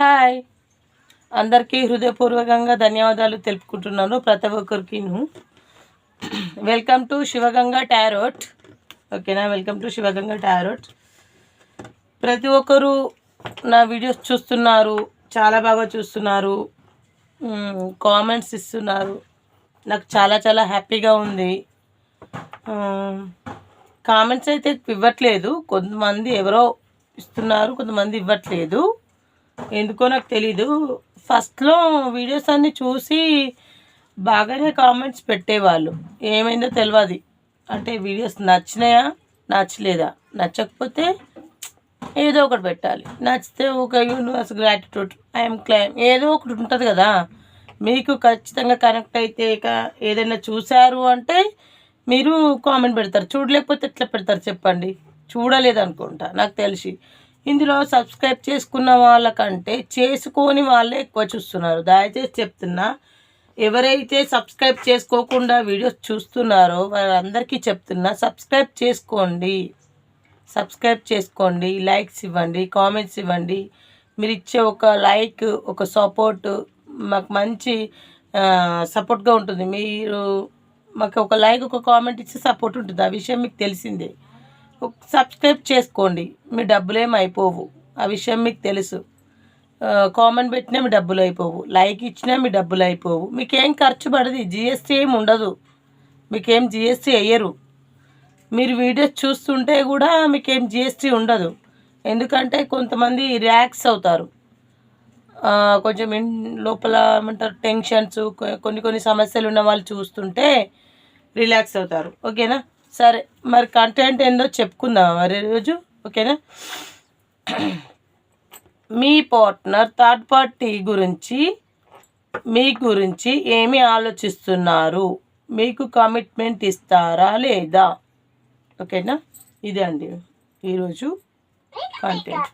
Hi. అందరికీ హృదయపూర్వకంగా ధన్యవాదాలు తెలుపుకుంటున్నాను ప్రతి ఒక్కరికి వెల్కమ్ టు శివగంగా టారోట్ ఓకేనా వెల్కమ్ టు శివగంగా టారోట్ ప్రతి ఒక్కరు నా వీడియోస్ చూస్తున్నారు చాలా బాగా చూస్తున్నారు కామెంట్స్ ఇస్తున్నారు. నాకు చాలా చాలా హ్యాపీగా ఉంది. కామెంట్స్ అయితే ఇవ్వట్లేదు. కొంతమంది ఎవరో ఇస్తున్నారు కొంతమంది ఇవ్వట్లేదు. ఎందుకో నాకు తెలీదు. ఫస్ట్లో వీడియోస్ అన్నీ చూసి బాగానే కామెంట్స్ పెట్టేవాళ్ళు. ఏమైందో తెలియదు అంటే వీడియోస్ నచ్చినాయా? నచ్చలేదా? నచ్చకపోతే ఏదో ఒకటి పెట్టాలి. నచ్చితే ఒక యూనివర్స్ గ్రాటిట్యూడ్ ఐఎమ్ క్లైమ్ ఏదో ఒకటి ఉంటుంది కదా. మీకు ఖచ్చితంగా కనెక్ట్ అయితే ఏదైనా చూశారు అంటే మీరు కామెంట్ పెడతారు. చూడలేకపోతే ఎట్లా పెడతారు చెప్పండి. చూడలేదు అనుకుంటా నాకు తెలిసి. ఇందులో సబ్స్క్రైబ్ చేసుకున్న వాళ్ళకంటే చేసుకోని వాళ్ళే ఎక్కువ చూస్తున్నారు. దయచేసి చెప్తున్నా ఎవరైతే సబ్స్క్రైబ్ చేసుకోకుండా వీడియోస్ చూస్తున్నారో వారందరికీ చెప్తున్నా సబ్స్క్రైబ్ చేసుకోండి. సబ్స్క్రైబ్ చేసుకోండి లైక్స్ ఇవ్వండి కామెంట్స్ ఇవ్వండి. మీరు ఇచ్చే ఒక లైక్ ఒక సపోర్ట్ మాకు మంచి సపోర్ట్గా ఉంటుంది. మీరు మాకు ఒక లైక్ ఒక కామెంట్ ఇచ్చే సపోర్ట్ ఉంటుంది. ఆ విషయం మీకు తెలిసిందే. సబ్స్క్రైబ్ చేసుకోండి. మీ డబ్బులు ఏమి అయిపోవు. ఆ విషయం మీకు తెలుసు. కామెంట్ పెట్టినా మీ డబ్బులు అయిపోవు. లైక్ ఇచ్చినా మీ డబ్బులు అయిపోవు. మీకేం ఖర్చు పడదు. జిఎస్టీ ఏమి ఉండదు. మీకేం జిఎస్టీ వేయరు మీరు వీడియోస్ చూస్తుంటే కూడా మీకేం జిఎస్టీ ఉండదు. ఎందుకంటే కొంతమంది రియాక్స్ అవుతారు. కొంచెం లోపల ఏమంటారు టెన్షన్స్ కొన్ని కొన్ని సమస్యలు ఉన్న వాళ్ళు చూస్తుంటే రిలాక్స్ అవుతారు. ఓకేనా? సరే మరి కంటెంట్ ఏందో చెప్పుకుందాం మరి రోజు? ఓకేనా? మీ పార్ట్నర్ థర్డ్ పార్టీ గురించి మీ గురించి ఏమి ఆలోచిస్తున్నారు? మీకు కమిట్మెంట్ ఇస్తారా లేదా? ఓకేనా? ఇదే అండి ఈరోజు కంటెంట్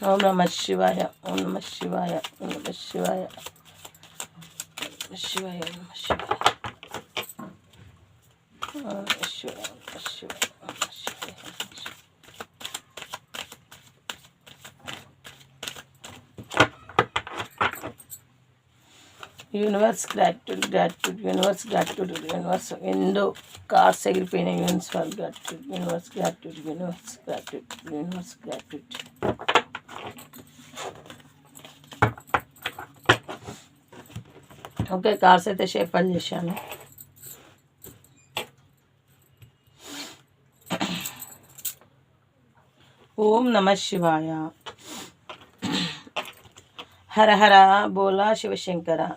ఓం నమ శివాయ ఓం నమ శివాయ ఓం నమ శివాయ శివాయ ఓం నమ శివాయ ఓం నమ శివాయ ఓం నమ శివాయ ఓం నమ శివాయ universe gratitude gratitude universe gratitude universe ఎందో cards ఎగిరిపోయిన universe gratitude universe gratitude universe gratitude universe gratitude okay cards అయితే షేపల్ చేశాను. ఓం నమ శివాయ. హర హర బోలా శివశంకర.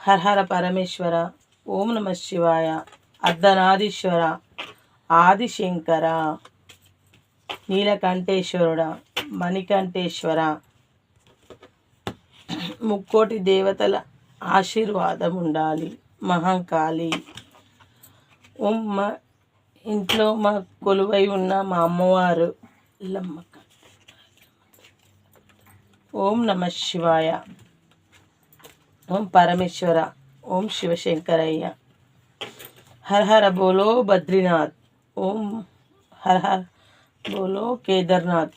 హర హర పరమేశ్వర. ఓం నమ శివాయ. అర్ధనాదీశ్వర. ఆదిశంకర. నీలకంఠేశ్వరుడ. మణికంఠేశ్వర. ముక్కోటి దేవతల ఆశీర్వాదం ఉండాలి మహంకాళి. ఉమ్మ ఇంట్లో మా కొలువై ఉన్న మా అమ్మవారు లమ్మక ఓం నమ శివాయ. ఓం పరమేశ్వర. ఓం శివశంకరయ్య. హర హర బోలో బద్రీనాథ్. ఓం హర హర బోలో కేదార్నాథ్.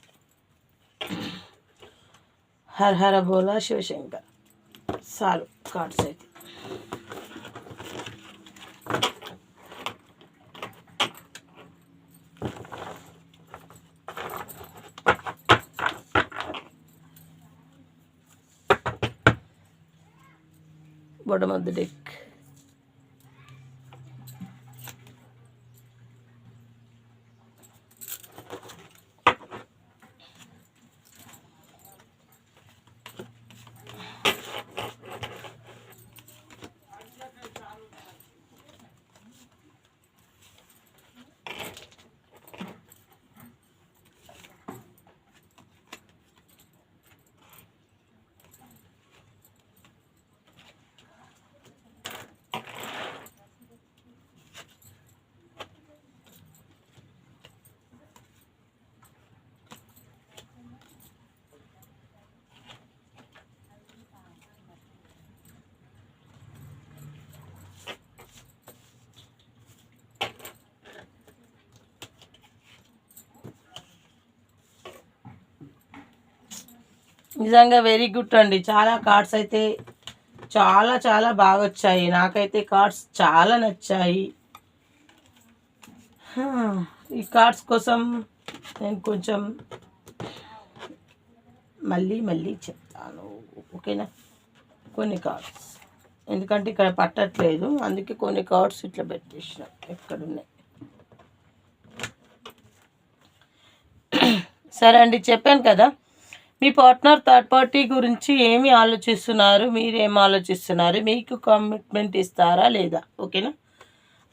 హర హర బోలా శివశంకర్. చాలు కార్డ్స్ అయితే bottom నిజంగా వెరీ గుడ్ అండి. చాలా కార్డ్స్ అయితే చాలా చాలా బాగా వచ్చాయి. నాకైతే కార్డ్స్ చాలా నచ్చాయి. ఈ కార్డ్స్ కోసం నేను కొంచెం మళ్ళీ మళ్ళీ చెప్తాను. ఓకేనా? కొన్ని కార్డ్స్ ఎందుకంటే ఇక్కడ పట్టట్లేదు. అందుకే కొన్ని కార్డ్స్ ఇట్లా పెట్టేసిన ఎక్కడున్నాయి? సరే అండి చెప్పాను కదా. మీ పార్ట్నర్ థర్డ్ పార్టీ గురించి ఏమి ఆలోచిస్తున్నారు? మీరేం ఆలోచిస్తున్నారు? మీకు కమిట్మెంట్ ఇస్తారా లేదా? ఓకేనా?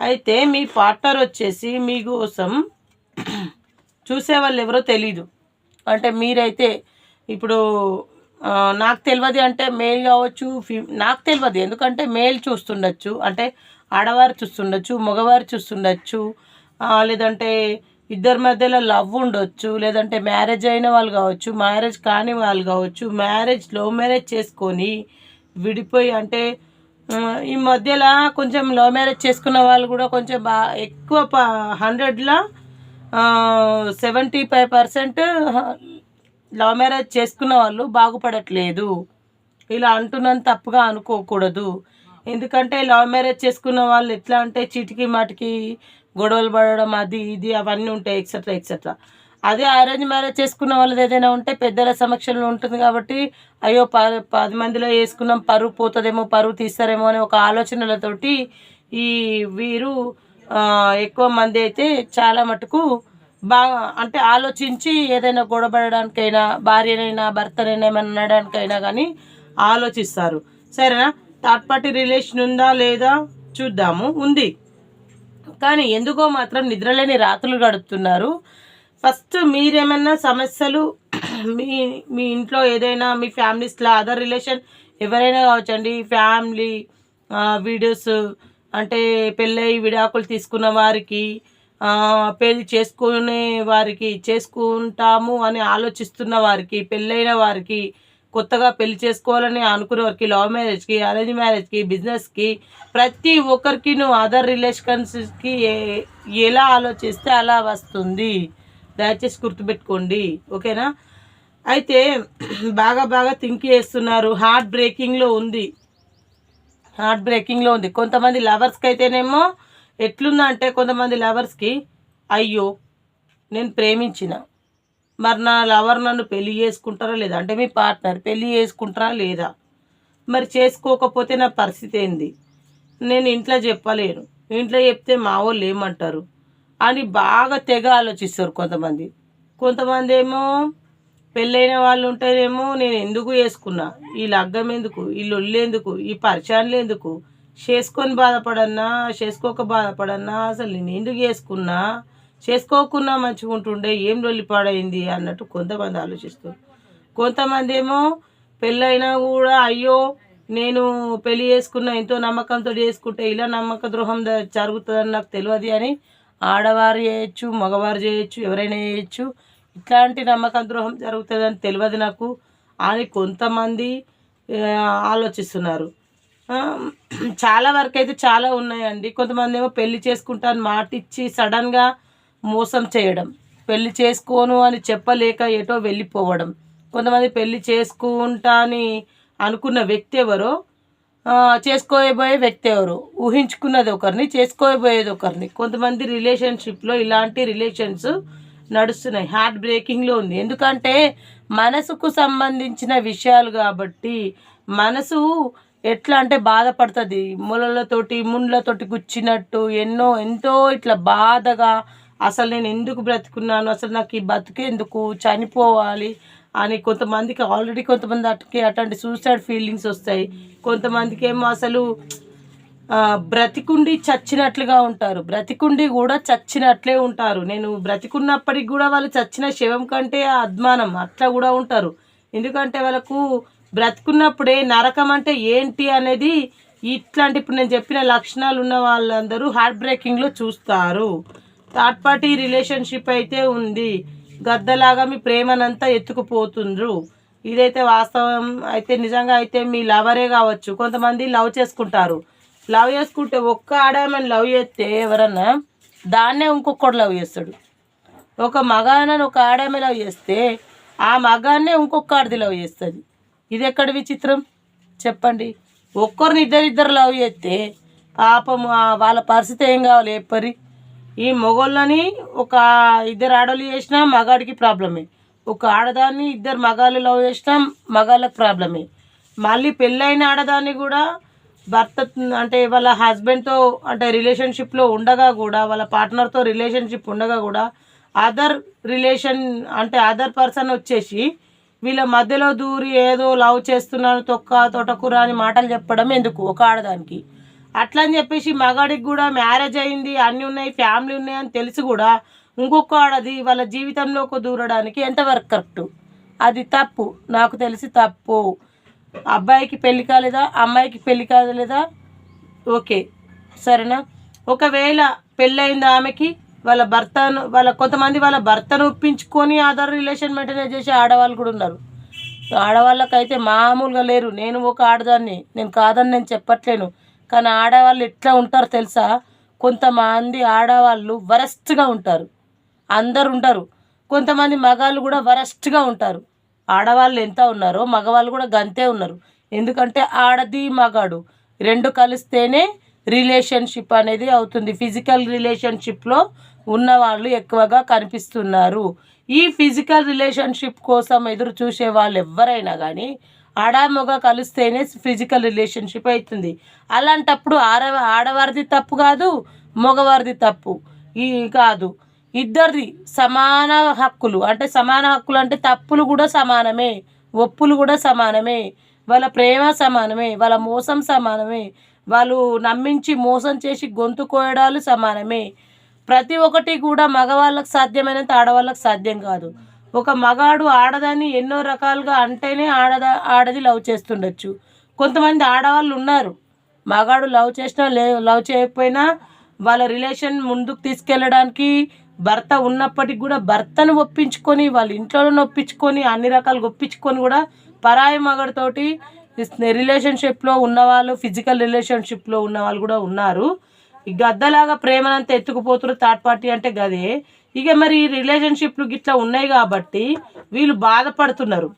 అయితే మీ పార్ట్నర్ వచ్చేసి మీకోసం చూసే వాళ్ళు ఎవరో తెలీదు. అంటే మీరైతే ఇప్పుడు నాకు తెలియదు అంటే మేల్ కావచ్చు ఫీ నాకు తెలియదు. ఎందుకంటే మేల్ చూస్తుండొచ్చు. అంటే ఆడవారు చూస్తుండొచ్చు మగవారు చూస్తుండొచ్చు. లేదంటే ఇద్దరి మధ్యలో లవ్ ఉండొచ్చు లేదంటే మ్యారేజ్ అయిన వాళ్ళు కావచ్చు మ్యారేజ్ కాని వాళ్ళు కావచ్చు మ్యారేజ్ లవ్ మ్యారేజ్ చేసుకొని విడిపోయి అంటే ఈ మధ్యలో కొంచెం లవ్ మ్యారేజ్ చేసుకున్న వాళ్ళు కూడా కొంచెం బా ఎక్కువ ప హండ్రెడ్లో seventy five percent love marriage చేసుకున్న వాళ్ళు బాగుపడట్లేదు. ఇలా అంటున్నాను తప్పుగా అనుకోకూడదు. ఎందుకంటే లవ్ మ్యారేజ్ చేసుకున్న వాళ్ళు ఎట్లా అంటే చిటికి మాటికి గొడవలు పడడం అది ఇది అవన్నీ ఉంటాయి ఎక్సెట్రా ఎక్సెట్రా అదే అరేంజ్ మ్యారేజ్ చేసుకున్న వాళ్ళది ఏదైనా ఉంటే పెద్దల సమక్షంలో ఉంటుంది కాబట్టి అయ్యో పది మందిలో వేసుకున్నాం పరువు పోతుందేమో పరువు తీస్తారేమో అనే ఒక ఆలోచనలతోటి ఈ వీరు ఎక్కువ మంది అయితే చాలా మటుకు బాగా అంటే ఆలోచించి ఏదైనా గొడవపడడానికైనా భార్యనైనా భర్తనైనా ఏమైనా అనడానికైనా కానీ ఆలోచిస్తారు. సరేనా? థర్డ్ పార్టీ రిలేషన్ ఉందా లేదా చూద్దాము. ఉంది. కానీ ఎందుకో మాత్రం నిద్రలేని రాత్రులు గడుపుతున్నారు. ఫస్ట్ మీరేమన్నా సమస్యలు మీ మీ ఇంట్లో ఏదైనా మీ ఫ్యామిలీస్లో అదర్ రిలేషన్ ఎవరైనా కావచ్చండి? ఫ్యామిలీ వీడియోస్ అంటే పెళ్ళై విడాకులు తీసుకున్న వారికి పెళ్ళి చేసుకునే వారికి చేసుకుంటాము అని ఆలోచిస్తున్న వారికి పెళ్ళైన వారికి కొత్తగా పెళ్ళి చేసుకోవాలని అనుకునే వారికి లవ్ మ్యారేజ్కి అరేంజ్ మ్యారేజ్కి బిజినెస్కి ప్రతి ఒక్కరికి నువ్వు అదర్ రిలేషన్స్కి ఎలా ఆలోచిస్తే అలా వస్తుంది. దయచేసి గుర్తుపెట్టుకోండి. ఓకేనా? అయితే బాగా బాగా థింక్ చేస్తున్నారు. హార్ట్ బ్రేకింగ్లో ఉంది. హార్ట్ బ్రేకింగ్లో ఉంది. కొంతమంది లవర్స్కి అయితేనేమో ఎట్లుందంటే కొంతమంది లవర్స్కి అయ్యో నేను ప్రేమించిన. మరి నా లవర్ నన్ను పెళ్ళి చేసుకుంటారా లేదా? అంటే మీ పార్ట్నర్ పెళ్ళి చేసుకుంటారా లేదా? మరి చేసుకోకపోతే నా పరిస్థితి ఏంది? నేను ఇంట్లో చెప్పలేను. ఇంట్లో చెప్తే మా వాళ్ళు ఏమంటారు? అని బాగా తెగ ఆలోచిస్తారు కొంతమంది. కొంతమంది ఏమో పెళ్ళైన వాళ్ళు ఉంటేనేమో నేను ఎందుకు వేసుకున్నా ఈ లగ్గం ఎందుకు? ఈ లొల్లేందుకు ఈ పరిచయాలు ఎందుకు? చేసుకొని బాధపడన్నా చేసుకోక బాధపడన్నా అసలు నేను ఎందుకు చేసుకున్నా? చేసుకోకుండా మంచిగా ఉంటుండే ఏం లొల్లిపాడైంది అన్నట్టు కొంతమంది ఆలోచిస్తారు. కొంతమంది ఏమో పెళ్ళైనా కూడా అయ్యో నేను పెళ్ళి చేసుకున్న ఎంతో నమ్మకంతో చేసుకుంటే ఇలా నమ్మక ద్రోహం జరుగుతుందని నాకు తెలియదు అని ఆడవారు చేయొచ్చు మగవారు చేయొచ్చు ఎవరైనా చేయొచ్చు. ఇట్లాంటి నమ్మక ద్రోహం జరుగుతుందని తెలియదు నాకు. అని కొంతమంది ఆలోచిస్తున్నారు. చాలా వరకు అయితే చాలా ఉన్నాయండి. కొంతమంది ఏమో పెళ్ళి చేసుకుంటాను మాట ఇచ్చి సడన్గా మోసం చేయడం. పెళ్ళి చేసుకోను అని చెప్పలేక ఏటో వెళ్ళిపోవడం. కొంతమంది పెళ్ళి చేసుకుంటా అని అనుకున్న వ్యక్తి ఎవరో చేసుకోబోయే వ్యక్తి ఎవరు ఊహించుకున్నది ఒకరిని చేసుకోబోయేది ఒకరిని. కొంతమంది రిలేషన్షిప్లో ఇలాంటి రిలేషన్స్ నడుస్తున్నాయి. హార్ట్ బ్రేకింగ్లో ఉంది. ఎందుకంటే మనసుకు సంబంధించిన విషయాలు కాబట్టి మనసు ఎట్లా అంటే బాధపడుతుంది. ములలతోటి ముండ్లతోటి గుచ్చినట్టు ఎన్నో ఎంతో ఇట్లా బాధగా అసలు నేను ఎందుకు బ్రతుకున్నాను? అసలు నాకు ఈ బతుకు ఎందుకు? చనిపోవాలి అని కొంతమందికి ఆల్రెడీ కొంతమంది అటుకి అట్లాంటి సూసైడ్ ఫీలింగ్స్ వస్తాయి. కొంతమందికి ఏమో అసలు బ్రతికుండి చచ్చినట్లుగా ఉంటారు. బ్రతికుండి కూడా చచ్చినట్లే ఉంటారు. నేను బ్రతికున్నప్పటికి కూడా వాళ్ళు చచ్చిన శవం కంటే అద్మానం అట్లా కూడా ఉంటారు. ఎందుకంటే వాళ్ళకు బ్రతికున్నప్పుడే నరకం అంటే ఏంటి అనేది ఇట్లాంటి ఇప్పుడు నేను చెప్పిన లక్షణాలు ఉన్న వాళ్ళందరూ హార్ట్ బ్రేకింగ్లో చూస్తారు. థర్డ్ పార్టీ రిలేషన్షిప్ అయితే ఉంది. గద్దలాగా మీ ప్రేమనంతా ఎత్తుకుపోతుండ్రు. ఇదైతే వాస్తవం. అయితే నిజంగా అయితే మీ లవరే కావచ్చు. కొంతమంది లవ్ చేసుకుంటారు. లవ్ చేసుకుంటే ఒక్క ఆడమని లవ్ చేస్తే ఎవరన్నా దాన్నే ఇంకొకటి లవ్ చేస్తాడు. ఒక మగానని ఒక ఆడమే లవ్ చేస్తే ఆ మగాన్నే ఇంకొక ఆడది లవ్ చేస్తుంది. ఇది ఎక్కడ విచిత్రం? చెప్పండి. ఒక్కరిని ఇద్దరిద్దరు లవ్ చేస్తే పాపం వాళ్ళ పరిస్థితి ఏం కావాలి? చెప్పరి ఈ మొగోళ్ళని ఒక ఇద్దరు ఆడవాళ్ళు చేసినా మగాడికి ప్రాబ్లమే. ఒక ఆడదాన్ని ఇద్దరు మగాళ్ళు లవ్ చేసినా మగాళ్ళకి ప్రాబ్లమే. మళ్ళీ పెళ్ళైన ఆడదాన్ని కూడా భర్త అంటే వాళ్ళ హస్బెండ్తో అంటే రిలేషన్షిప్లో ఉండగా కూడా వాళ్ళ పార్ట్నర్తో రిలేషన్షిప్ ఉండగా కూడా అదర్ రిలేషన్ అంటే అదర్ పర్సన్ వచ్చేసి వీళ్ళ మధ్యలో దూరి ఏదో లవ్ చేస్తున్నాను తొక్క తోటకూర అని మాటలు చెప్పడం ఎందుకు ఒక ఆడదానికి? అట్లా అని చెప్పేసి మగాడికి కూడా మ్యారేజ్ అయింది అన్నీ ఉన్నాయి ఫ్యామిలీ ఉన్నాయి అని తెలిసి కూడా ఇంకొక ఆడది వాళ్ళ జీవితంలోకి దూరడానికి ఎంతవరకు కరెక్ట్? అది తప్పు. నాకు తెలిసి తప్పు. అబ్బాయికి పెళ్ళి కాలేదా? అమ్మాయికి పెళ్ళి కాలేదా? ఓకే. సరేనా? ఒకవేళ పెళ్ళయింది ఆమెకి వాళ్ళ భర్తను వాళ్ళ కొంతమంది వాళ్ళ భర్తను ఒప్పించుకొని ఆధార్ రిలేషన్ మెయింటైన్ చేసే ఆడవాళ్ళు కూడా ఉన్నారు. ఆడవాళ్ళకైతే మామూలుగా లేరు. నేను ఒక ఆడదాన్ని. నేను కాదని నేను చెప్పట్లేను. కానీ ఆడవాళ్ళు ఎట్లా ఉంటారు తెలుసా? కొంతమంది ఆడవాళ్ళు వరస్ట్గా ఉంటారు. అందరు ఉంటారు కొంతమంది మగాళ్ళు కూడా వరస్ట్గా ఉంటారు. ఆడవాళ్ళు ఎంత ఉన్నారో మగవాళ్ళు కూడా గంతే ఉన్నారు. ఎందుకంటే ఆడది మగాడు. రెండు కలిస్తేనే రిలేషన్షిప్ అనేది అవుతుంది. ఫిజికల్ రిలేషన్షిప్లో ఉన్నవాళ్ళు ఎక్కువగా కనిపిస్తున్నారు. ఈ ఫిజికల్ రిలేషన్షిప్ కోసం ఎదురు చూసే వాళ్ళు ఎవరైనా కానీ ఆడ కలిస్తేనే ఫిజికల్ రిలేషన్షిప్ అవుతుంది. అలాంటప్పుడు ఆడ ఆడవారిది తప్పు కాదు మగవారిది తప్పు. ఈ కాదు. ఇద్దరిది సమాన హక్కులు. అంటే సమాన హక్కులు అంటే తప్పులు కూడా సమానమే. ఒప్పులు కూడా సమానమే. వాళ్ళ ప్రేమ సమానమే. వాళ్ళ మోసం సమానమే. వాళ్ళు నమ్మించి మోసం చేసి గొంతు కోయడాలు సమానమే. ప్రతి ఒక్కటి కూడా మగవాళ్ళకి సాధ్యమైనంత ఆడవాళ్ళకి సాధ్యం కాదు. ఒక మగాడు ఆడదాన్ని ఎన్నో రకాలుగా అంటేనే ఆడద ఆడది లవ్ చేస్తుండొచ్చు. కొంతమంది ఆడవాళ్ళు ఉన్నారు. మగాడు లవ్ చేసినా లే లవ్ చేయకపోయినా వాళ్ళ రిలేషన్ ముందుకు తీసుకెళ్ళడానికి భర్త ఉన్నప్పటికి కూడా భర్తను ఒప్పించుకొని వాళ్ళ ఇంట్లోనే ఒప్పించుకొని అన్ని రకాలుగా ఒప్పించుకొని కూడా పరాయి మగడితోటి రిలేషన్షిప్లో ఉన్నవాళ్ళు ఫిజికల్ రిలేషన్షిప్లో ఉన్న వాళ్ళు కూడా ఉన్నారు. ఈ గద్దలాగా ప్రేమనంతా ఎత్తుకుపోతున్నారు థర్డ్ పార్టీ అంటే గదే. ఇక మరి ఈ రిలేషన్షిప్లు గిట్లా ఉన్నాయి కాబట్టి వీళ్ళు బాధపడుతున్నారు.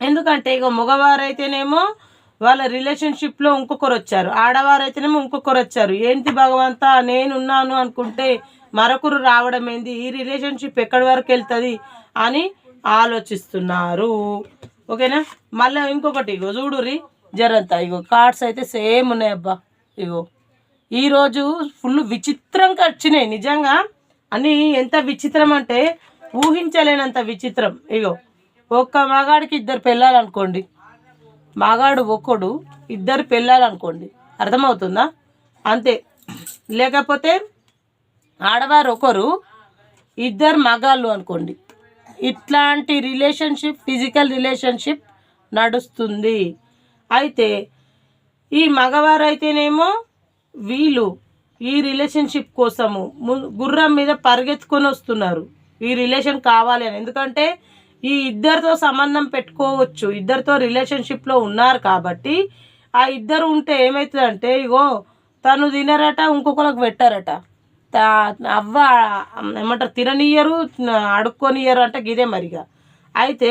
ఎందుకంటే ఇక మగవారైతేనేమో వాళ్ళ రిలేషన్షిప్లో ఇంకొకరు వచ్చారు ఆడవారైతేనేమో ఇంకొకరు వచ్చారు ఏంటి భగవంతా? నేనున్నాను అనుకుంటే మరొకరు రావడం ఏంది? ఈ రిలేషన్షిప్ ఎక్కడి వరకు వెళ్తుంది అని ఆలోచిస్తున్నారు. ఓకేనా? మళ్ళీ ఇంకొకటి ఇగో చూడురి జరంతా. ఇగో కార్డ్స్ అయితే సేమ్ ఉన్నాయి అబ్బా. ఇగో. ఈరోజు ఫుల్ విచిత్రంగా వచ్చినాయి. నిజంగా అని ఎంత విచిత్రం అంటే ఊహించలేనంత విచిత్రం. ఇగో ఒక్క మగాడికి ఇద్దరు పెళ్ళాలనుకోండి. మగాడు ఒక్కడు ఇద్దరు పెళ్ళాలనుకోండి. అర్థమవుతుందా? అంతే. లేకపోతే ఆడవారు ఒకరు ఇద్దరు మగాళ్ళు అనుకోండి. ఇట్లాంటి రిలేషన్షిప్ ఫిజికల్ రిలేషన్షిప్ నడుస్తుంది. అయితే ఈ మగవారు అయితేనేమో వీళ్ళు ఈ రిలేషన్షిప్ కోసము ము- గుర్రం మీద పరిగెత్తుకొని వస్తున్నారు. ఈ రిలేషన్ కావాలి అని. ఎందుకంటే ఈ ఇద్దరితో సంబంధం పెట్టుకోవచ్చు. ఇద్దరితో రిలేషన్షిప్లో ఉన్నారు కాబట్టి ఆ ఇద్దరు ఉంటే ఏమవుతుందంటే ఇగో తను తినరట ఇంకొకరికి పెట్టారట. అవ్వ ఏమంటారు తిననియ్యరు అడుక్కొనియరు అంటే గిదే మరిగా. అయితే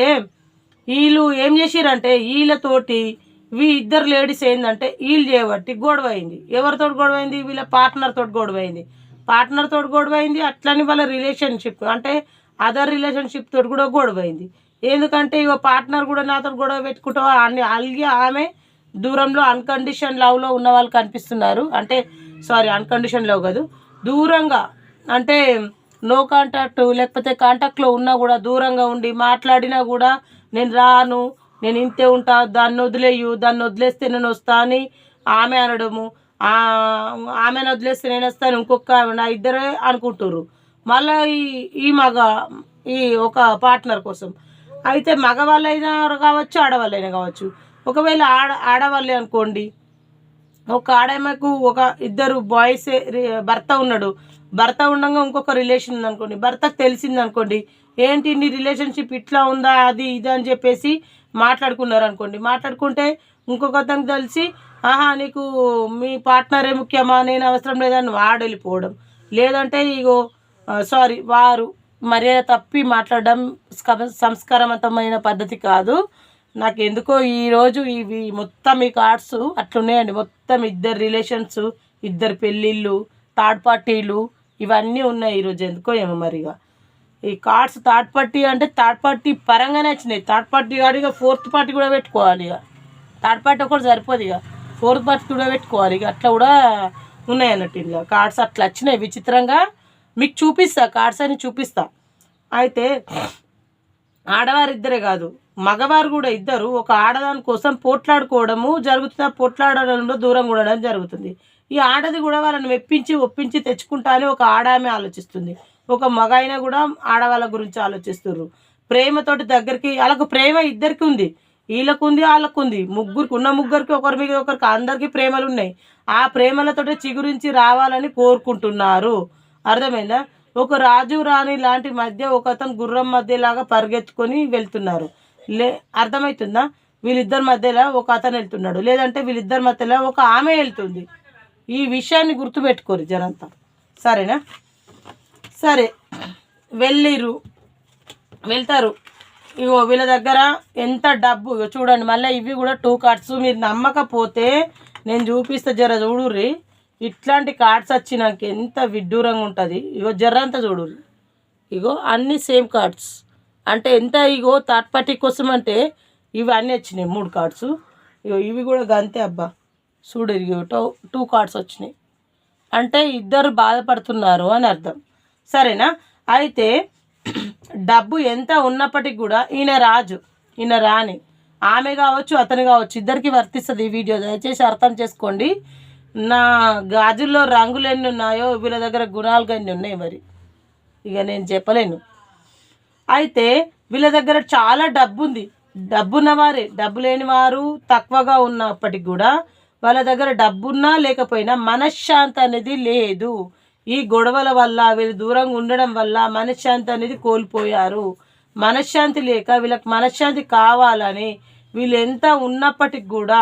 వీళ్ళు ఏం చేసిరంటే వీళ్ళతోటి వీ ఇద్దరు లేడీస్ ఏంటంటే వీళ్ళు చేయబట్టి గొడవ అయింది ఎవరితో గొడవ అయింది వీళ్ళ పార్ట్నర్ తోటి గొడవ అయింది పార్ట్నర్ తోటి గొడవ అయింది అట్లని వాళ్ళ రిలేషన్షిప్ అంటే అదర్ రిలేషన్షిప్ తోటి కూడా గొడవ అయింది ఎందుకంటే ఇక పార్ట్నర్ కూడా నాతో గొడవ పెట్టుకుంటావా అన్ని అలిగి ఆమె దూరంలో అన్కండిషన్ లవ్లో ఉన్న వాళ్ళు కనిపిస్తున్నారు. అంటే సారీ అన్కండిషన్ లవ్ కాదు. దూరంగా అంటే నో కాంటాక్ట్ లేకపోతే కాంటాక్ట్లో ఉన్నా కూడా దూరంగా ఉండి మాట్లాడినా కూడా నేను రాను నేను ఇంతే ఉంటా దాన్ని వదిలేయు దాన్ని వదిలేస్తే నేను వస్తా అని ఆమె అనడము. ఆమెను వదిలేస్తే నేను వస్తాను ఇంకొక ఆమె నా ఇద్దరే అనుకుంటారు మళ్ళీ ఈ ఈ మగ ఈ ఒక పార్ట్నర్ కోసం. అయితే మగవాళ్ళైనా కావచ్చు ఆడవాళ్ళైనా కావచ్చు. ఒకవేళ ఆడ ఆడవాళ్ళే అనుకోండి ఒక ఆడమ్మకు ఒక ఇద్దరు బాయ్స్ భర్త ఉన్నాడు. భర్త ఉండగా ఇంకొక రిలేషన్ ఉంది అనుకోండి భర్తకు తెలిసింది అనుకోండి ఏంటి నీ రిలేషన్షిప్ ఇట్లా ఉందా అది ఇది అని చెప్పేసి మాట్లాడుకున్నారు అనుకోండి మాట్లాడుకుంటే ఇంకొక అతనికి తెలిసి ఆహా నీకు మీ పార్ట్నరే ముఖ్యమా? నేను అవసరం లేదని వాడు వెళ్ళిపోవడం. లేదంటే ఇగో సారీ వారు మర్యాద తప్పి మాట్లాడడం సంస్కారవంతమైన పద్ధతి కాదు. నాకు ఎందుకో ఈరోజు ఇవి మొత్తం ఈ కార్డ్స్ అట్లున్నాయండి. మొత్తం ఇద్దరు రిలేషన్స్ ఇద్దరు పెళ్ళిళ్ళు థర్డ్ పార్టీలు ఇవన్నీ ఉన్నాయి ఈరోజు. ఎందుకో ఏమో మరిగా. ఈ కార్డ్స్ థర్డ్ పార్టీ అంటే థర్డ్ పార్టీ పరంగానే వచ్చినాయి. థర్డ్ పార్టీ కాదు ఇక ఫోర్త్ పార్టీ కూడా పెట్టుకోవాలి ఇక. థర్డ్ పార్టీ ఒకటి సరిపోదు ఇక. ఫోర్త్ పార్టీ కూడా పెట్టుకోవాలి ఇక. అట్లా కూడా ఉన్నాయి అన్నట్టు ఇక. కార్డ్స్ అట్లా వచ్చినాయి విచిత్రంగా. మీకు చూపిస్తా కార్డ్స్ అని చూపిస్తా. అయితే ఆడవారు ఇద్దరే కాదు మగవారు కూడా ఇద్దరు ఒక ఆడదాని కోసం పోట్లాడుకోవడము జరుగుతుంది? ఆ పోట్లాడడంలో దూరం ఉండడం జరుగుతుంది. ఈ ఆడది కూడా వాళ్ళని మెప్పించి ఒప్పించి తెచ్చుకుంటా అని ఒక ఆడామే ఆలోచిస్తుంది. ఒక మగ అయినా కూడా ఆడవాళ్ళ గురించి ఆలోచిస్తున్నారు ప్రేమతోటి దగ్గరికి వాళ్ళకు ప్రేమ ఇద్దరికి ఉంది. వీళ్ళకు ఉంది వాళ్ళకు ఉంది ముగ్గురికి ఉన్న ముగ్గురికి ఒకరి మీద ఒకరికి అందరికీ ప్రేమలు ఉన్నాయి ఆ ప్రేమలతోటి చిగురించి రావాలని కోరుకుంటున్నారు. అర్థమైందా? ఒక రాజు రాణి లాంటి మధ్య ఒక అతను గుర్రం మధ్యలాగా పరిగెత్తుకొని వెళ్తున్నారు. లే అర్థమవుతుందా వీళ్ళిద్దరి మధ్యలో ఒక అతను వెళ్తున్నాడు. లేదంటే వీళ్ళిద్దరి మధ్యలో ఒక ఆమె వెళ్తుంది. ఈ విషయాన్ని గుర్తుపెట్టుకోరు జనంతా. సరేనా? సరే వెళ్ళిరు వెళ్తారు. ఇగో వీళ్ళ దగ్గర ఎంత డబ్బు ఇగో చూడండి మళ్ళీ ఇవి కూడా టూ కార్డ్స్ మీరు నమ్మకపోతే నేను చూపిస్తే జర చూడుర్రి. ఇట్లాంటి కార్డ్స్ వచ్చినాక ఎంత విడ్డూరంగా ఉంటుంది. ఇగో జర అంతా చూడుర్రి. ఇగో అన్ని సేమ్ కార్డ్స్ అంటే ఎంత ఇగో థర్డ్ పార్టీ కోసం అంటే ఇవి అన్నీ వచ్చినాయి మూడు కార్డ్స్ ఇగో ఇవి కూడా గంతే అబ్బా. చూడు ఇగో టూ కార్డ్స్ వచ్చినాయి. అంటే ఇద్దరు బాధపడుతున్నారు అని అర్థం. సరేనా? అయితే డబ్బు ఎంత ఉన్నప్పటికి కూడా ఈయన రాజు ఈయన రాణి ఆమె కావచ్చు అతను కావచ్చు ఇద్దరికి వర్తిస్తుంది ఈ వీడియో. దయచేసి అర్థం చేసుకోండి. నా గాజుల్లో రంగులు ఎన్ని ఉన్నాయో వీళ్ళ దగ్గర గుణాలు ఎన్ని ఉన్నాయి మరి? ఇక నేను చెప్పలేను. అయితే వీళ్ళ దగ్గర చాలా డబ్బు ఉంది డబ్బు ఉన్నవారే డబ్బు లేని వారు తక్కువగా ఉన్నప్పటికి కూడా వాళ్ళ దగ్గర డబ్బున్నా లేకపోయినా మనశ్శాంతి అనేది లేదు. ఈ గొడవల వల్ల వీళ్ళు దూరంగా ఉండడం వల్ల మనశ్శాంతి అనేది కోల్పోయారు. మనశ్శాంతి లేక వీళ్ళకి మనశ్శాంతి కావాలని వీళ్ళు ఎంత ఉన్నప్పటికి కూడా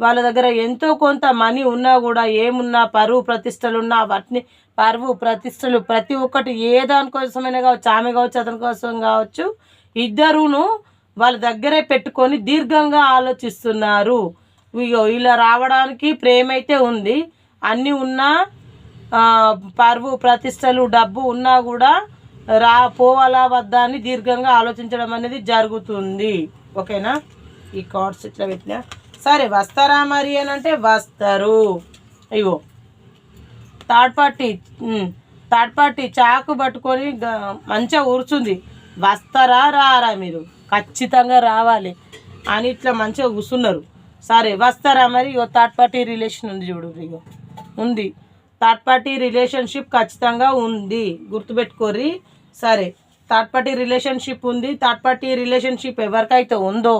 వాళ్ళ దగ్గర ఎంతో కొంత మనీ ఉన్నా కూడా ఏమున్నా పరువు ప్రతిష్టలు ఉన్నా వాటిని పరువు ప్రతిష్టలు ప్రతి ఒక్కటి ఏ దానికోసమైనా కావచ్చు ఆమె కావచ్చు అతని కోసం కావచ్చు ఇద్దరును వాళ్ళ దగ్గరే పెట్టుకొని దీర్ఘంగా ఆలోచిస్తున్నారు. ఇగో ఇలా రావడానికి ప్రేమ అయితే ఉంది. అన్నీ ఉన్నా పరువు ప్రతిష్టలు డబ్బు ఉన్నా కూడా రా పోవాలా వద్దా అని దీర్ఘంగా ఆలోచించడం అనేది జరుగుతుంది. ఓకేనా? ఈ కార్డ్స్ ఇట్లా పెట్టినా. సరే వస్తారా మరి అని అంటే వస్తారు. అయ్యో థర్డ్ పార్టీ థర్డ్ పార్టీ చాకు పట్టుకొని మంచిగా ఊర్చుంది వస్తారా రారా మీరు? ఖచ్చితంగా రావాలి అని ఇట్లా మంచిగా కూర్చున్నారు. సరే వస్తారా మరి? ఇగో థర్డ్ పార్టీ రిలేషన్ ఉంది చూడు ఇగో. ఉంది. థర్డ్ పార్టీ రిలేషన్షిప్ ఖచ్చితంగా ఉంది. గుర్తుపెట్టుకోర్రి. సరే థర్డ్ పార్టీ రిలేషన్షిప్ ఉంది. థర్డ్ పార్టీ రిలేషన్షిప్ ఎవరికైతే ఉందో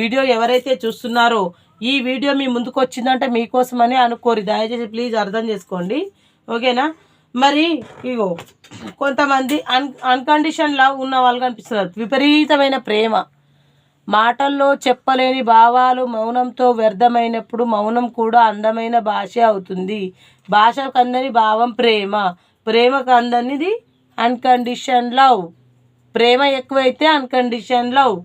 వీడియో ఎవరైతే చూస్తున్నారో ఈ వీడియో మీ ముందుకు వచ్చిందంటే మీకోసమని అనుకోరి దయచేసి ప్లీజ్ అర్థం చేసుకోండి. ఓకేనా? మరి ఇగో కొంతమంది అన్ అన్కండిషన్ లవ్ ఉన్న వాళ్ళు కనిపిస్తున్నారు. విపరీతమైన ప్రేమ. మాటల్లో చెప్పలేని భావాలు మౌనంతో వ్యర్థమైనప్పుడు మౌనం కూడా అందమైన భాష అవుతుంది. భాషకు అందని భావం ప్రేమ. ప్రేమకు అందనిది అన్కండిషన్ లవ్ ప్రేమ ఎక్కువైతే అన్కండిషన్ లవ్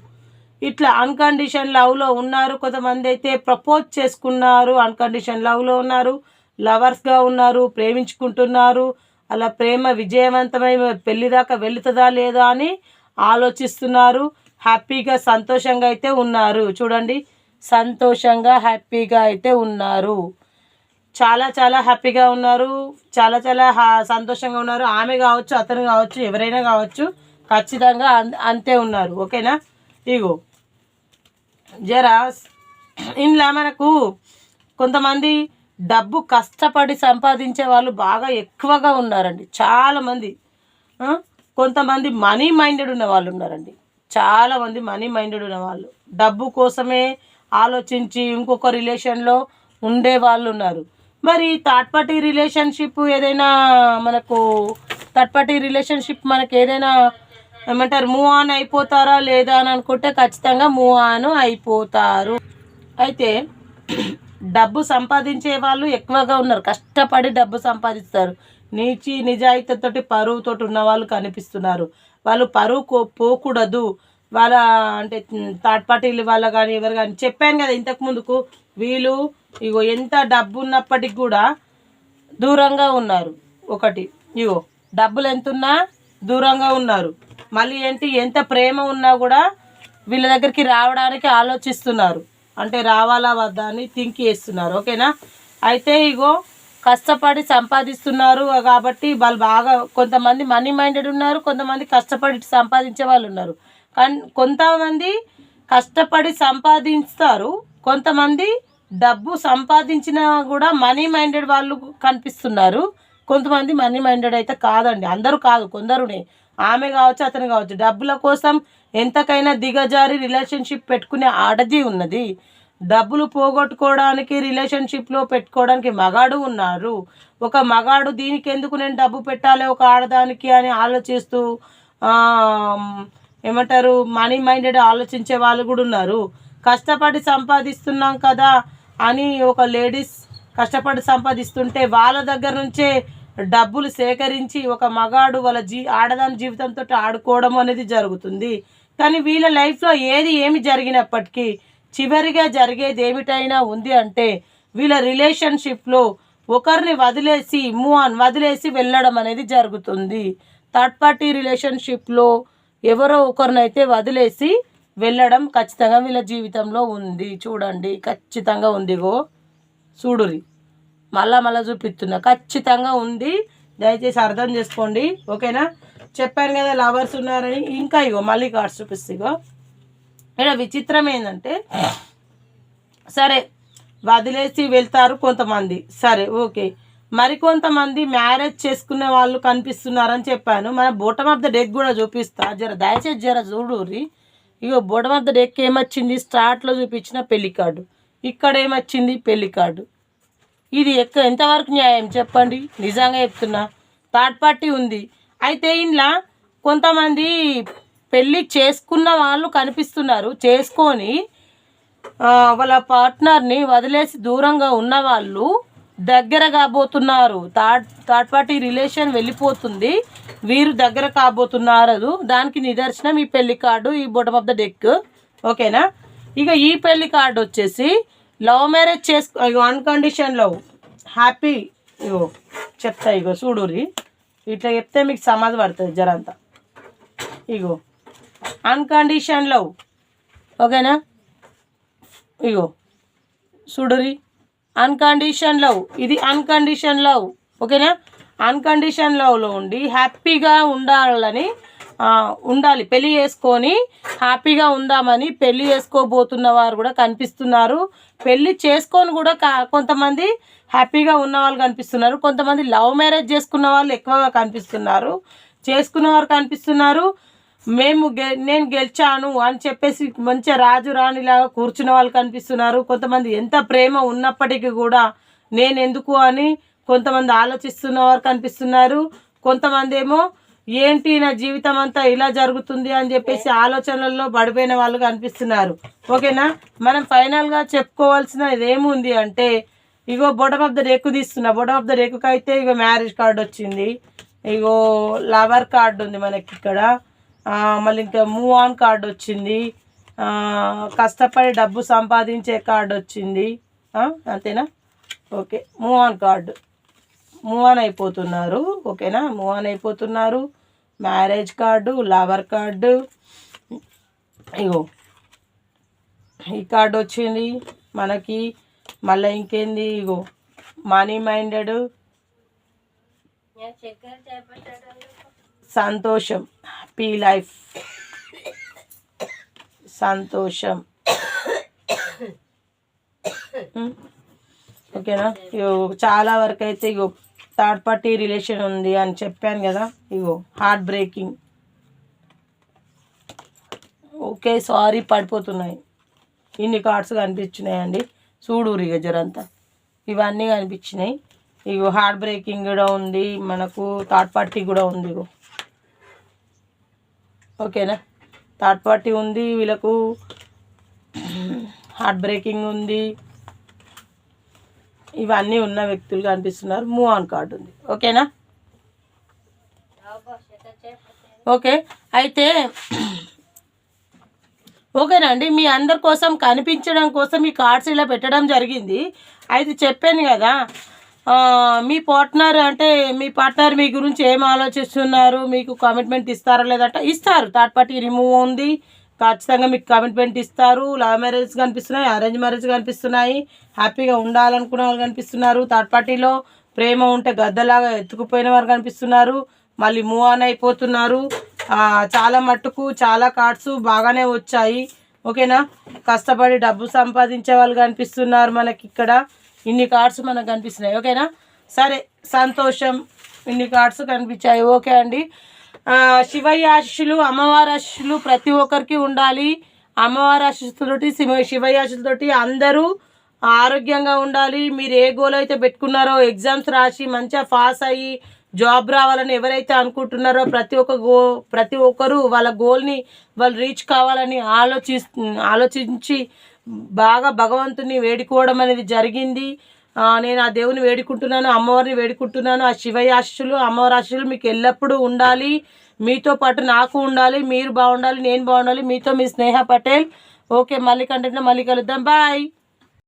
ఇట్లా అన్కండిషన్ లవ్లో ఉన్నారు కొంతమంది అయితే ప్రపోజ్ చేసుకున్నారు అన్కండిషన్ లవ్లో ఉన్నారు లవర్స్గా ఉన్నారు ప్రేమించుకుంటున్నారు అలా ప్రేమ విజయవంతమై పెళ్ళి దాకా వెళుతుందా లేదా అని ఆలోచిస్తున్నారు. హ్యాపీగా సంతోషంగా అయితే ఉన్నారు. చూడండి సంతోషంగా హ్యాపీగా అయితే ఉన్నారు. చాలా చాలా హ్యాపీగా ఉన్నారు. చాలా చాలా హా- సంతోషంగా ఉన్నారు. ఆమె కావచ్చు అతను కావచ్చు ఎవరైనా కావచ్చు ఖచ్చితంగా అంతే ఉన్నారు. ఓకేనా? ఇగో. జరా ఇందులో మనకు కొంతమంది డబ్బు కష్టపడి సంపాదించే వాళ్ళు బాగా ఎక్కువగా ఉన్నారండి. చాలామంది కొంతమంది మనీ మైండెడ్ ఉన్న వాళ్ళు ఉన్నారండి. చాలామంది మనీ మైండెడ్ ఉన్న వాళ్ళు. డబ్బు కోసమే ఆలోచించి ఇంకొక రిలేషన్లో ఉండే వాళ్ళు ఉన్నారు. మరి థర్డ్ పార్టీ రిలేషన్షిప్ ఏదైనా మనకు థర్డ్ పార్టీ రిలేషన్షిప్ మనకు ఏదైనా ఏమంటారు మూవ్ ఆన్ అయిపోతారా లేదా అని అనుకుంటే ఖచ్చితంగా మూవ్ ఆన్ అయిపోతారు. అయితే డబ్బు సంపాదించే వాళ్ళు ఎక్కువగా ఉన్నారు. కష్టపడి డబ్బు సంపాదిస్తారు. నీచి నిజాయితీతోటి పరువుతోటి ఉన్న వాళ్ళు కనిపిస్తున్నారు. వాళ్ళు పరువు పోకూడదు. వాళ్ళ అంటే థర్డ్ పార్టీలు వాళ్ళ కానీ ఎవరు కానీ చెప్పాను కదా ఇంతకు ముందుకు వీళ్ళు ఇగో ఎంత డబ్బు ఉన్నప్పటికి కూడా దూరంగా ఉన్నారు. ఒకటి ఇగో డబ్బులు ఎంత ఉన్నా దూరంగా ఉన్నారు. మళ్ళీ ఏంటి ఎంత ప్రేమ ఉన్నా కూడా వీళ్ళ దగ్గరికి రావడానికి ఆలోచిస్తున్నారు. అంటే రావాలా వద్దా అని థింక్ చేస్తున్నారు. ఓకేనా? అయితే ఇగో కష్టపడి సంపాదిస్తున్నారు కాబట్టి వాళ్ళు బాగా కొంతమంది మనీ మైండెడ్ ఉన్నారు కొంతమంది కష్టపడి సంపాదించే వాళ్ళు ఉన్నారు. కానీ కొంతమంది కష్టపడి సంపాదిస్తారు కొంతమంది డబ్బు సంపాదించినా కూడా మనీ మైండెడ్ వాళ్ళు కనిపిస్తున్నారు. కొంతమంది మనీ మైండెడ్ అయితే కాదండి అందరూ కాదు కొందరునే. ఆమె కావచ్చు అతను కావచ్చు. డబ్బుల కోసం ఎంతకైనా దిగజారి రిలేషన్షిప్ పెట్టుకునే ఆడది ఉన్నది. డబ్బులు పోగొట్టుకోవడానికి రిలేషన్షిప్లో పెట్టుకోవడానికి మగాడు ఉన్నారు. ఒక మగాడు దీనికి ఎందుకు నేను డబ్బు పెట్టాలి ఒక ఆడదానికి అని ఆలోచిస్తూ ఏమంటారు మనీ మైండెడ్ ఆలోచించే వాళ్ళు కూడా ఉన్నారు. కష్టపడి సంపాదిస్తున్నాం కదా అని ఒక లేడీస్ కష్టపడి సంపాదిస్తుంటే వాళ్ళ దగ్గర నుంచే డబ్బులు సేకరించి ఒక మగాడు వాళ్ళ జీ ఆడదాని జీవితంతో ఆడుకోవడం అనేది జరుగుతుంది. కానీ వీళ్ళ లైఫ్లో ఏది ఏమి జరిగినప్పటికీ చివరిగా జరిగేది ఏమిటైనా ఉంది అంటే వీళ్ళ రిలేషన్షిప్లో ఒకరిని వదిలేసి మూవ్ ఆన్ వదిలేసి వెళ్ళడం అనేది జరుగుతుంది. థర్డ్ పార్టీ రిలేషన్షిప్లో ఎవరో ఒకరినైతే వదిలేసి వెళ్ళడం ఖచ్చితంగా వీళ్ళ జీవితంలో ఉంది. చూడండి ఖచ్చితంగా ఉందిగో చూడురి మళ్ళా మళ్ళా చూపిస్తున్నా. ఖచ్చితంగా ఉంది. దయచేసి అర్థం చేసుకోండి. ఓకేనా? చెప్పాను కదా లవర్స్ ఉన్నారని. ఇంకా ఇగో మళ్ళీ కార్డ్స్ చూపిస్తే ఇగో. ఇక్కడ విచిత్రం ఏంటంటే సరే వదిలేసి వెళ్తారు కొంతమంది. సరే ఓకే. మరికొంతమంది మ్యారేజ్ చేసుకునే వాళ్ళు కనిపిస్తున్నారని చెప్పాను. మన బోటమ్ ఆఫ్ ద డెక్ కూడా చూపిస్తా. జర దయచేసి జర చూడుర్రి ఇగో బోటమ్ ఆఫ్ ద డెక్ ఏమొచ్చింది? స్టార్ట్లో చూపించిన పెళ్ళి కార్డు. ఇక్కడ ఏమొచ్చింది? పెళ్ళి కార్డు. ఇది ఎక్క ఎంతవరకు న్యాయం చెప్పండి? నిజంగా చెప్తున్నా. థర్డ్ పార్టీ ఉంది. అయితే ఇంట్లో కొంతమంది పెళ్ళి చేసుకున్న వాళ్ళు కనిపిస్తున్నారు. చేసుకొని వాళ్ళ పార్ట్నర్ని వదిలేసి దూరంగా ఉన్న వాళ్ళు దగ్గర కాబోతున్నారు. థర్డ్ థర్డ్ పార్టీ రిలేషన్ వెళ్ళిపోతుంది. వీరు దగ్గర కాబోతున్నారు. దానికి నిదర్శనం ఈ పెళ్ళి కార్డు ఈ బొటమ్ ఆఫ్ ద డెక్ ఓకేనా? ఇక ఈ పెళ్ళి కార్డు వచ్చేసి లవ్ మ్యారేజ్ చేసుకో ఇగో అన్కండిషన్ లవ్ హ్యాపీ ఇగో చెప్తా ఇగో చూడురి ఇట్లా చెప్తే మీకు సమాధి పడుతుంది జరంతా. ఇగో. అన్కండిషన్ లవ్ ఓకేనా ఇగో. చూడురి అన్కండిషన్ లవ్ ఇది అన్కండిషన్ లవ్ ఓకేనా అన్కండిషన్ లవ్లో ఉండి హ్యాపీగా ఉండాలని ఉండాలి. పెళ్ళి చేసుకొని హ్యాపీగా ఉందామని పెళ్ళి చేసుకోబోతున్న వారు కూడా కనిపిస్తున్నారు. పెళ్ళి చేసుకొని కూడా కా- కొంతమంది హ్యాపీగా ఉన్న వాళ్ళు కనిపిస్తున్నారు. కొంతమంది లవ్ మ్యారేజ్ చేసుకున్న వాళ్ళు ఎక్కువగా కనిపిస్తున్నారు. చేసుకున్న వారు కనిపిస్తున్నారు. మేము గె నేను గెలిచాను అని చెప్పేసి మంచిగా రాజు రాణిలాగా కూర్చున్న వాళ్ళు కనిపిస్తున్నారు. కొంతమంది ఎంత ప్రేమ ఉన్నప్పటికీ కూడా నేను ఎందుకు అని కొంతమంది ఆలోచిస్తున్న వారు కనిపిస్తున్నారు. కొంతమంది ఏమో ఏంటి నా జీవితం అంతా ఇలా జరుగుతుంది? అని చెప్పేసి ఆలోచనల్లో పడిపోయిన వాళ్ళు కనిపిస్తున్నారు. ఓకేనా? మనం ఫైనల్గా చెప్పుకోవాల్సిన ఏముంది అంటే ఇగో బొటమ్ ఆఫ్ ద రేకు తీస్తున్నా. బొటమ్ ఆఫ్ ద రేకుకి అయితే ఇగో మ్యారేజ్ కార్డు వచ్చింది. ఇగో లవర్ కార్డు ఉంది మనకి ఇక్కడ. మళ్ళీ ఇంకా మూవ్ ఆన్ కార్డు వచ్చింది. కష్టపడి డబ్బు సంపాదించే కార్డు వచ్చింది. అంతేనా? Okay move on card move on అయిపోతున్నారు. ఓకేనా? మూవ్ ఆన్ అయిపోతున్నారు. మ్యారేజ్ కార్డు లవర్ కార్డు ఇగో ఈ కార్డు వచ్చింది. మనకి మళ్ళీ ఇంకేంది? ఇగో మనీ మైండెడ్ సంతోషం. హ్యాపీ లైఫ్ సంతోషం. Hmm? ఓకేనా? ఇగో చాలా వరకు అయితే ఇగో థర్డ్ పార్టీ రిలేషన్ ఉంది అని చెప్పాను కదా ఇగో హార్ట్ బ్రేకింగ్ ఓకే సారీ పడిపోతున్నాయి. ఇన్ని కార్డ్స్ కనిపించినాయండి. చూడూరు ఇక జరంతా ఇవన్నీ కనిపించినాయి. ఇగో హార్ట్ బ్రేకింగ్ కూడా ఉంది మనకు థర్డ్ పార్టీ కూడా ఉంది ఇగో. ఓకేనా? థర్డ్ పార్టీ ఉంది వీళ్ళకు హార్ట్ బ్రేకింగ్ ఉంది. ఇవన్నీ ఉన్న వ్యక్తులు కనిపిస్తున్నారు. మూవ్ ఆన్ కార్డు ఉంది. ఓకేనా? ఓకే. అయితే ఓకేనండి మీ అందరి కోసం కనిపించడం కోసం ఈ కార్డ్స్ ఇలా పెట్టడం జరిగింది. అయితే చెప్పాను కదా మీ పార్ట్నర్ అంటే మీ పార్ట్నర్ మీ గురించి ఏం ఆలోచిస్తున్నారు? మీకు కమిట్మెంట్ ఇస్తారా లేదంటే ఇస్తారు. థర్డ్ పార్టీ రిమూవ్ ఉంది. ఖచ్చితంగా మీకు కమిట్మెంట్ ఇస్తారు. లవ్ మ్యారేజ్ కనిపిస్తున్నాయి. అరేంజ్ మ్యారేజ్ కనిపిస్తున్నాయి. హ్యాపీగా ఉండాలనుకునే వాళ్ళు కనిపిస్తున్నారు. థర్డ్ పార్టీలో ప్రేమ ఉంటే గద్దలాగా ఎత్తుకుపోయిన వారు కనిపిస్తున్నారు. మళ్ళీ మూవ్ ఆన్ అయిపోతున్నారు. చాలా మట్టుకు చాలా కార్డ్స్ బాగానే వచ్చాయి. ఓకేనా కష్టపడి డబ్బు సంపాదించే వాళ్ళు కనిపిస్తున్నారు మనకి ఇక్కడ. ఇన్ని కార్డ్స్ మనకు కనిపిస్తున్నాయి. ఓకేనా? సరే సంతోషం. ఇన్ని కార్డ్స్ కనిపించాయి. ఓకే అండి. శివయ్య ఆశీస్సులు అమ్మవారి ఆశీస్సులు ప్రతి ఒక్కరికి ఉండాలి. అమ్మవారి ఆశీస్సులతోటి శివ శివయ్య ఆశీస్సులతోటి అందరూ ఆరోగ్యంగా ఉండాలి. మీరు ఏ గోల్ అయితే పెట్టుకున్నారో ఎగ్జామ్స్ రాసి మంచిగా పాస్ అయ్యి జాబ్ రావాలని ఎవరైతే అనుకుంటున్నారో ప్రతి ఒక్క గో ప్రతి ఒక్కరు వాళ్ళ గోల్ని వాళ్ళు రీచ్ కావాలని ఆలోచి ఆలోచించి బాగా భగవంతుని వేడుకోవడం అనేది జరిగింది. నేను ఆ దేవుని వేడుకుంటున్నాను అమ్మవారిని వేడుకుంటున్నాను. ఆ శివయ ఆశీస్సులు అమ్మవారి ఆశీస్సులు మీకు ఎల్లప్పుడూ ఉండాలి. మీతో పాటు నాకు ఉండాలి మీరు బాగుండాలి నేను బాగుండాలి మీతో మీ స్నేహ పటేల్. ఓకే మళ్ళీ కంటే మళ్ళీ కలుద్దాం. బాయ్.